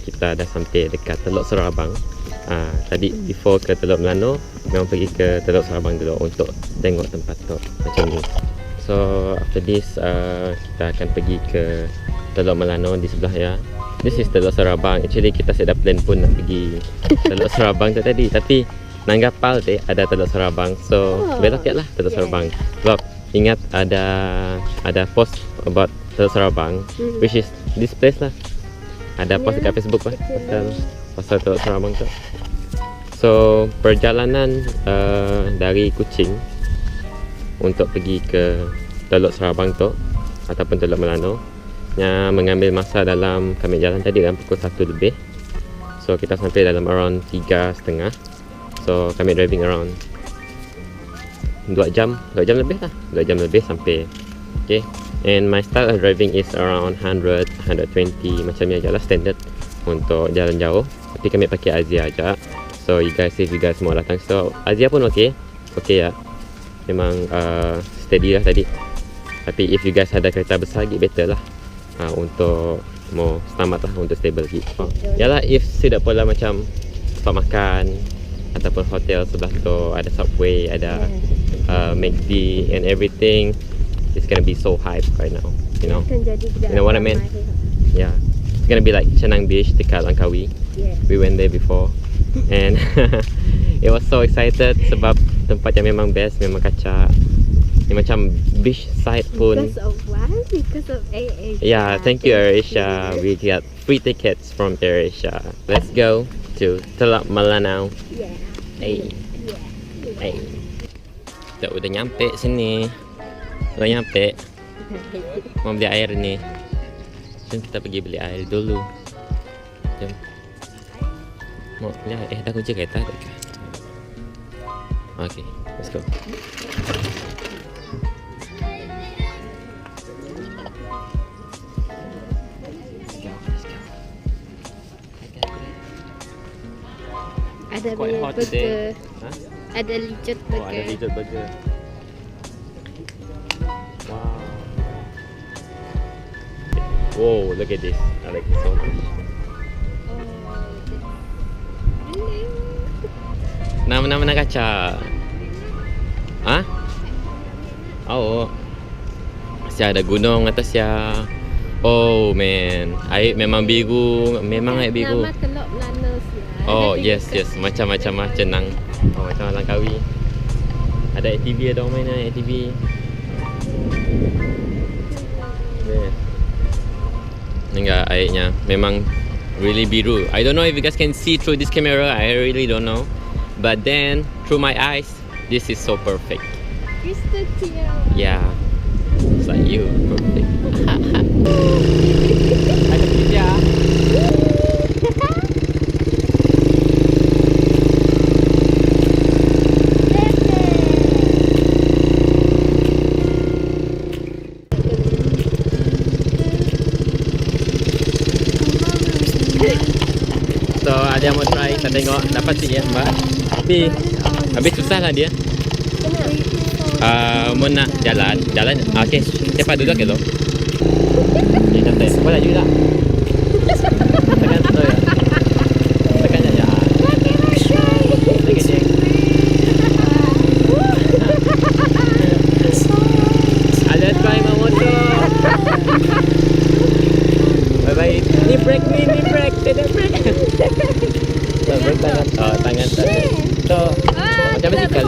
Kita dah sampai dekat Teluk Serabang. Ah, tadi before ke Teluk Melano, memang pergi ke Teluk Serabang dulu untuk tengok tempat tu macam ni. So after this uh, kita akan pergi ke Teluk Melano di sebelah ya. This is Teluk Serabang. Actually kita sudah plan pun nak pergi Teluk Serabang tu tadi tapi Nanggapal tu ada Teluk Serabang. So Oh, belok lah Teluk yeah. Serabang. Sebab ingat ada ada post about Teluk Serabang Hmm. which is this place lah. Ada post Yeah, dekat Facebook lah betul. pasal pasal Teluk Serabang tu. So perjalanan uh, dari Kuching untuk pergi ke Teluk Serabang tu ataupun Teluk Melano yang mengambil masa dalam kami jalan tadi dalam pukul 1 lebih. So kita sampai dalam around 3.30. So kami driving around 2 jam, 2 jam lebih lah. 2 jam lebih sampai. Okay. And my style of driving is around 100, 120 macam ni aja lah standard untuk jalan jauh. Tapi kami pakai Azia aja. So you guys if you guys mau datang so Azia pun okay. Okay ya. Memang uh, steady lah tadi. Tapi if you guys ada kereta besar lagi better lah. Uh, untuk mau selamat lah untuk stable lagi. Oh. Yalah if sudah pula macam tempat makan ataupun hotel sebelah tu ada subway, ada uh, McD and everything. It's gonna be so hype right now. You know. You know what I mean? Yeah. It's gonna be like Chenang Beach dekat Langkawi. Yeah. We went there before and it was so excited sebab tempat yang memang best, memang kacak. Yang macam beach side pun. Because of what? Because of AirAsia. Yeah, thank you AirAsia. We got free tickets from AirAsia. Let's go to Teluk Melanau. Yeah. Hey, Yeah. hey. Kita udah nyampe sini. Udah nyampe. Mau beli air ni. Jom kita pergi beli air dulu. Mau air? Eh, dah kunci kereta tak? Okay, let's go. Ada Quite hot burger. today. Huh? Ada licut Oh, burger. ada dessert burger. Wow. Whoa, look at this. I like it so much. Nama nama nak kaca. Ah? Oh. Sia ada gunung atas ya. Oh man, air memang biru, memang air biru. Oh Ada yes dekat- yes macam-macam lah cenang. Oh macam Langkawi. Ada ATV ada orang main lah ATV. Yes. Enggak airnya memang really biru. I don't know if you guys can see through this camera. I really don't know. But then through my eyes, this is so perfect. Yeah. It's like you perfect. So ada yang mau try kita tengok dapat ya mbak Tapi habis susah lah dia. Uh, Mau nak jalan Jalan? Ah, Okay Siapa duduk ke lo? Okay santai Boleh juga. Tekan tu ya Tekan aja Tekan je Ada try mau motor Bye bye Ni break ni Ni break Tidak break So break tangan Oh tangan tangan So Je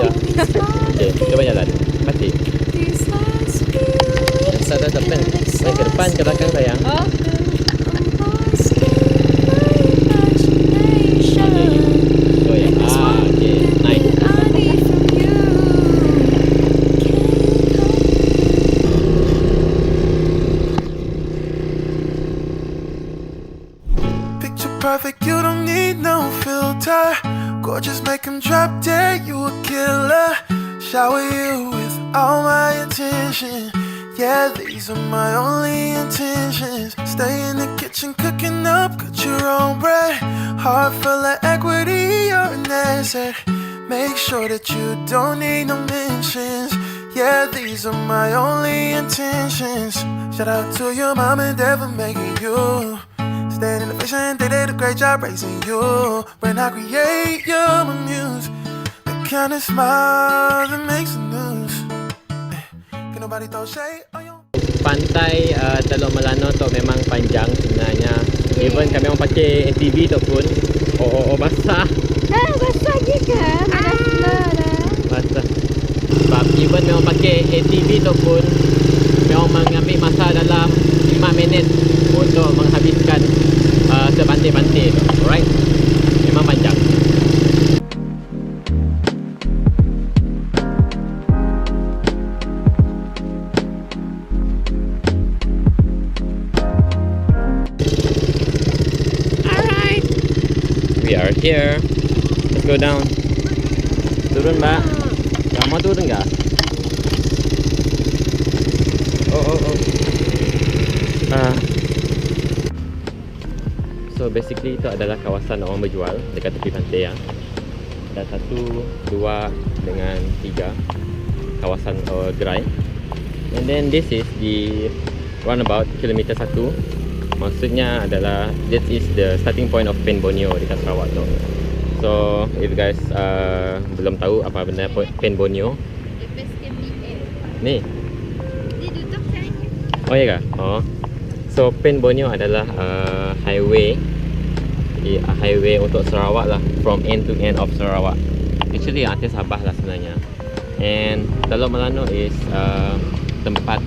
Okay Coba jalan Tak tak depan Main ke depan ke belakang sayang. Oh Shower you with all my attention. Yeah, these are my only intentions. Stay in the kitchen cooking up, cut your own bread. Heart full of equity, you're an asset. Make sure that you don't need no mentions. Yeah, these are my only intentions. Shout out to your mom and dad for making you. Stand in the vision, they did a great job raising you. When I create, you're my muse. Kind of smile that makes news. Eh, Can nobody throw shade on you? Pantai uh, Teluk Melano tu memang panjang sebenarnya. Even kami orang pakai ATV tu pun oh, oh, oh basah. Ah, basah je ke? Mana dah. Basah. Sebab even memang pakai ATV tu pun memang mengambil masa dalam 5 minit untuk menghabiskan uh, sebantai-bantai tu. We are here. Let's go down. Turun, Mbak. Kamu turun nggak? Oh, oh, oh. Ah. So basically itu adalah kawasan orang berjual dekat tepi pantai ya. Ada satu, dua dengan tiga kawasan uh, gerai. And then this is the roundabout kilometer satu. Maksudnya adalah this is the starting point of Pen Borneo dekat Sarawak tu. So if you guys uh, belum tahu apa benda Pen Borneo, ni sana. Oh ya kah? Oh. So Pen Borneo adalah uh, highway di uh, highway untuk Sarawak lah from end to end of Sarawak. Actually atas Sabah lah sebenarnya. And Teluk Melano is uh, tempat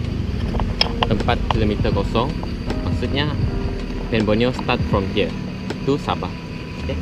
tempat kilometer kosong. Maksudnya Pen Borneo start from here to Sabah. Okay.